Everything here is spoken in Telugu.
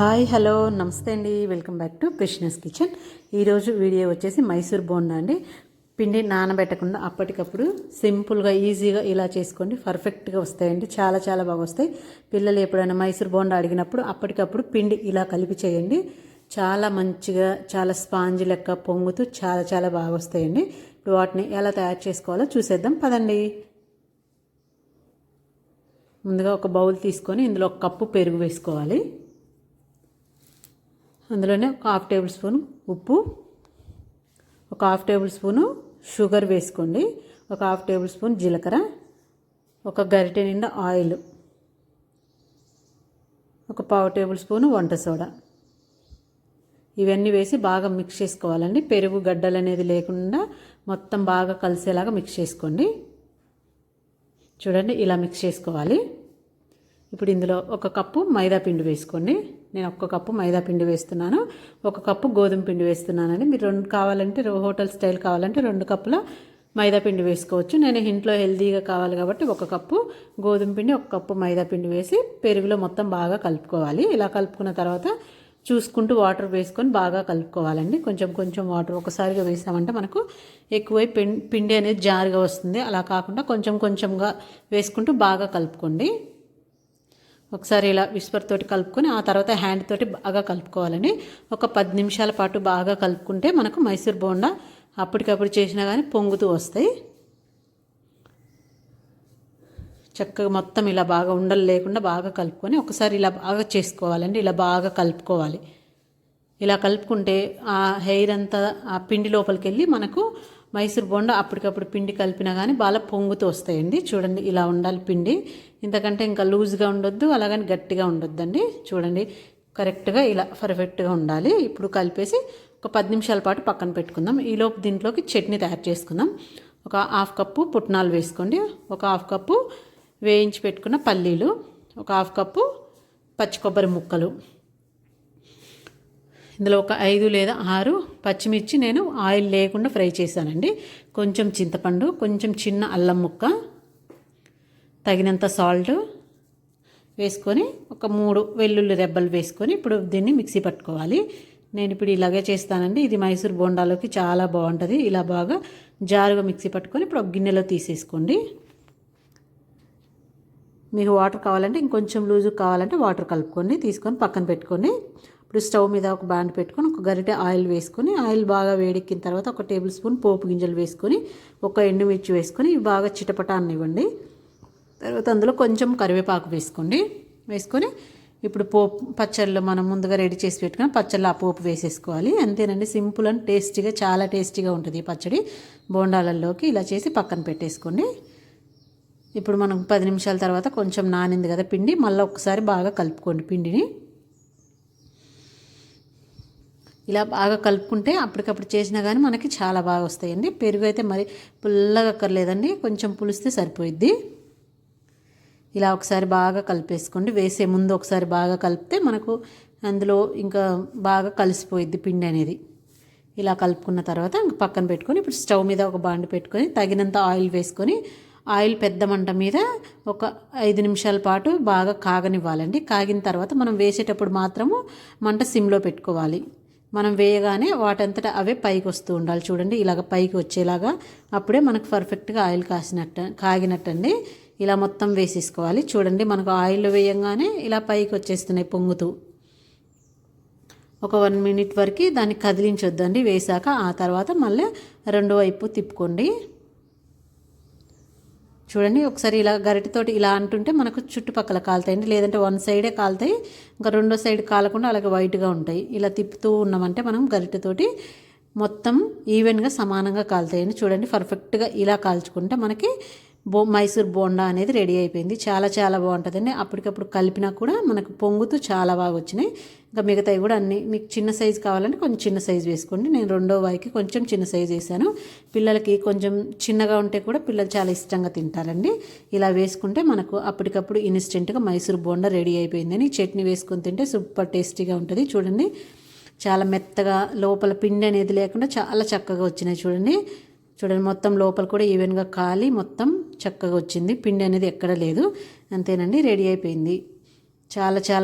హాయ్ హలో నమస్తే అండి. Welcome back to Krishna's kitchen. ఈరోజు వీడియో వచ్చేసి మైసూర్ బోండా అండి. పిండి నానబెట్టకుండా అప్పటికప్పుడు సింపుల్గా ఈజీగా ఇలా చేసుకోండి. పర్ఫెక్ట్గా వస్తాయండి. చాలా చాలా బాగా వస్తాయి. పిల్లలు ఎప్పుడైనా మైసూర్ బోండా అడిగినప్పుడు అప్పటికప్పుడు పిండి ఇలా కలిపి చేయండి. చాలా మంచిగా చాలా స్పాంజ్ లెక్క పొంగుతూ చాలా చాలా బాగా వస్తాయండి. ఇప్పుడు వాటిని ఎలా తయారు చేసుకోవాలో చూసేద్దాం. పదండి. ముందుగా ఒక బౌల్ తీసుకొని ఇందులో ఒక కప్పు పెరుగు వేసుకోవాలి. అందులోనే ఒక హాఫ్ టేబుల్ స్పూన్ ఉప్పు ఒక హాఫ్ టేబుల్ స్పూను షుగర్ వేసుకోండి ఒక హాఫ్ టేబుల్ స్పూన్ జీలకర్ర ఒక గరిటె నిండా ఆయిల్ ఒక పావు టేబుల్ స్పూను వంట సోడా. ఇవన్నీ వేసి బాగా మిక్స్ చేసుకోవాలండి. పెరుగు గడ్డలు అనేది లేకుండా మొత్తం బాగా కలిసేలాగా మిక్స్ చేసుకోండి. చూడండి ఇలా మిక్స్ చేసుకోవాలి. ఇప్పుడు ఇందులో ఒక కప్పు మైదా పిండి వేసుకోండి. నేను ఒక్క కప్పు మైదా పిండి వేస్తున్నాను ఒక కప్పు గోధుమ పిండి వేస్తున్నానండి. మీరు రెండు కావాలంటే హోటల్ స్టైల్ కావాలంటే రెండు కప్పుల మైదా పిండి వేసుకోవచ్చు. నేను ఇంట్లో హెల్తీగా కావాలి కాబట్టి ఒక కప్పు గోధుమ పిండి ఒక కప్పు మైదా పిండి వేసి పెరుగులో మొత్తం బాగా కలుపుకోవాలి. ఇలా కలుపుకున్న తర్వాత చూసుకుంటూ వాటర్ వేసుకొని బాగా కలుపుకోవాలండి. కొంచెం కొంచెం వాటర్ ఒకసారిగా వేసామంటే మనకు ఎక్కువై పిండి అనేది జారుగా వస్తుంది. అలా కాకుండా కొంచెం కొంచెంగా వేసుకుంటూ బాగా కలుపుకోండి. ఒకసారి ఇలా విస్పర్ తోటి కలుపుకొని ఆ తర్వాత హ్యాండ్ తోటి బాగా కలుపుకోవాలండి ఒక పది నిమిషాల పాటు బాగా కలుపుకుంటే మనకు మైసూర్ బోండా అప్పటికప్పుడు చేసినా కానీ పొంగుతూ వస్తాయి. చక్కగా మొత్తం ఇలా బాగా ఉండలు లేకుండా బాగా కలుపుకొని ఒకసారి ఇలా బాగా చేసుకోవాలండి. ఇలా బాగా కలుపుకోవాలి. ఇలా కలుపుకుంటే ఆ హెయిర్ అంతా ఆ పిండి లోపలికి వెళ్ళి మనకు మైసూర్ బొండ అప్పటికప్పుడు పిండి కలిపినా కానీ బాగా పొంగుతూ వస్తాయండి. చూడండి ఇలా ఉండాలి పిండి. ఇంతకంటే ఇంకా లూజ్గా ఉండొద్దు అలాగని గట్టిగా ఉండొద్దండి. చూడండి కరెక్ట్గా ఇలా పర్ఫెక్ట్గా ఉండాలి. ఇప్పుడు కలిపేసి ఒక పది నిమిషాల పాటు పక్కన పెట్టుకుందాం. ఈలోపు దీంట్లోకి చట్నీ తయారు చేసుకుందాం. ఒక హాఫ్ కప్పు పుట్నాలు వేసుకోండి. ఒక హాఫ్ కప్పు వేయించి పెట్టుకున్న పల్లీలు. ఒక హాఫ్ కప్పు పచ్చి కొబ్బరి ముక్కలు. ఇందులో ఒక ఐదు లేదా ఆరు పచ్చిమిర్చి నేను ఆయిల్ లేకుండా ఫ్రై చేశానండి. కొంచెం చింతపండు కొంచెం చిన్న అల్లం ముక్క తగినంత సాల్ట్ వేసుకొని ఒక మూడు వెల్లుల్లి రెబ్బలు వేసుకొని ఇప్పుడు దీన్ని మిక్సీ పట్టుకోవాలి. నేను ఇప్పుడు ఇలాగే చేస్తానండి. ఇది మైసూర్ బోండాలోకి చాలా బాగుంటుంది. ఇలా బాగా జారుగా మిక్సీ పట్టుకొని ఇప్పుడు ఒక గిన్నెలో తీసేసుకోండి. మీకు వాటర్ కావాలంటే ఇంకొంచెం లూజు కావాలంటే వాటర్ కలుపుకోండి తీసుకొని పక్కన పెట్టుకోండి ఇప్పుడు స్టవ్ మీద ఒక బ్యాండ్ పెట్టుకొని ఒక గరిటె ఆయిల్ వేసుకొని ఆయిల్ బాగా వేడెక్కిన తర్వాత ఒక టేబుల్ స్పూన్ పోపు గింజలు వేసుకొని ఒక ఎండుమిర్చి వేసుకొని ఇవి బాగా చిటపట అనివ్వండి తర్వాత అందులో కొంచెం కరివేపాకు వేసుకోండి. వేసుకొని ఇప్పుడు పోపు పచ్చళ్ళు మనం ముందుగా రెడీ చేసి పెట్టుకుని పచ్చళ్ళు ఆ పోపు వేసేసుకోవాలి. అంతేనండి సింపుల్ అండ్ టేస్టీగా చాలా టేస్టీగా ఉంటుంది ఈ పచ్చడి. బోండాలలోకి ఇలా చేసి పక్కన పెట్టేసుకోండి. ఇప్పుడు మనం పది నిమిషాల తర్వాత కొంచెం నానింది కదా పిండి మళ్ళీ ఒకసారి బాగా కలుపుకోండి పిండిని. ఇలా బాగా కలుపుకుంటే అప్పటికప్పుడు చేసినా కానీ మనకి చాలా బాగా వస్తాయండి. పెరుగు అయితే మరి పుల్లగా అక్కర్లేదండి. కొంచెం పులిస్తే సరిపోయిద్ది. ఇలా ఒకసారి బాగా కలిపేసుకోండి. వేసే ముందు ఒకసారి బాగా కలిపితే మనకు అందులో ఇంకా బాగా కలిసిపోయిద్ది పిండి అనేది. ఇలా కలుపుకున్న తర్వాత ఇంక పక్కన పెట్టుకొని ఇప్పుడు స్టవ్ మీద ఒక బాండి పెట్టుకొని తగినంత ఆయిల్ వేసుకొని ఆయిల్ పెద్ద మంట మీద ఒక ఐదు నిమిషాల పాటు బాగా కాగనివ్వాలండి. కాగిన తర్వాత మనం వేసేటప్పుడు మాత్రము మంట సిమ్లో పెట్టుకోవాలి. మనం వేయగానే వాటంతట అవే పైకి వస్తూ ఉండాలి. చూడండి ఇలాగ పైకి వచ్చేలాగా అప్పుడే మనకు పర్ఫెక్ట్గా ఆయిల్ కాసినట్టు కాగినట్టండి. ఇలా మొత్తం వేసేసుకోవాలి. చూడండి మనకు ఆయిల్ వేయంగానే ఇలా పైకి వచ్చేస్తున్నాయి పొంగుతూ. ఒక వన్ మినిట్ వరకు దాన్ని కదిలించొద్దండి వేసాక. ఆ తర్వాత మళ్ళీ రెండో వైపు తిప్పుకోండి. చూడండి ఒకసారి ఇలా గరిటతోటి ఇలా అంటుంటే మనకు చుట్టుపక్కల కాలుతాయండి లేదంటే వన్ సైడే కాలుతాయి ఇంకా రెండో సైడ్ కాలకుండా అలాగే వైట్గా ఉంటాయి. ఇలా తిప్పుతూ ఉన్నామంటే మనం గరిటతోటి మొత్తం ఈవెన్గా సమానంగా కాలుతాయండి చూడండి. పర్ఫెక్ట్గా ఇలా కాల్చుకుంటే మనకి బో మైసూర్ బోండా అనేది రెడీ అయిపోయింది. చాలా చాలా బాగుంటుందండి. అప్పటికప్పుడు కలిపినా కూడా మనకు పొంగుతూ చాలా బాగా వచ్చినాయి. ఇంకా మిగతావి కూడా అన్ని. మీకు చిన్న సైజు కావాలంటే కొంచెం చిన్న సైజు వేసుకోండి. నేను రెండో వాయికి కొంచెం చిన్న సైజు వేసాను పిల్లలకి కొంచెం చిన్నగా ఉంటే కూడా పిల్లలు చాలా ఇష్టంగా తింటారండి. ఇలా వేసుకుంటే మనకు అప్పటికప్పుడు ఇన్స్టెంట్గా మైసూర్ బోండా రెడీ అయిపోయిందని. చట్నీ వేసుకొని తింటే సూపర్ టేస్టీగా ఉంటుంది. చూడండి. చాలా మెత్తగా లోపల పిండి అనేది లేకుండా చాలా చక్కగా వచ్చినాయి చూడండి. చూడండి మొత్తం లోపల కూడా ఈవెన్గా కాలి మొత్తం చక్కగా వచ్చింది. పిండి అనేది ఎక్కడ లేదు. అంతేనండి. రెడీ అయిపోయింది. చాలా చాలా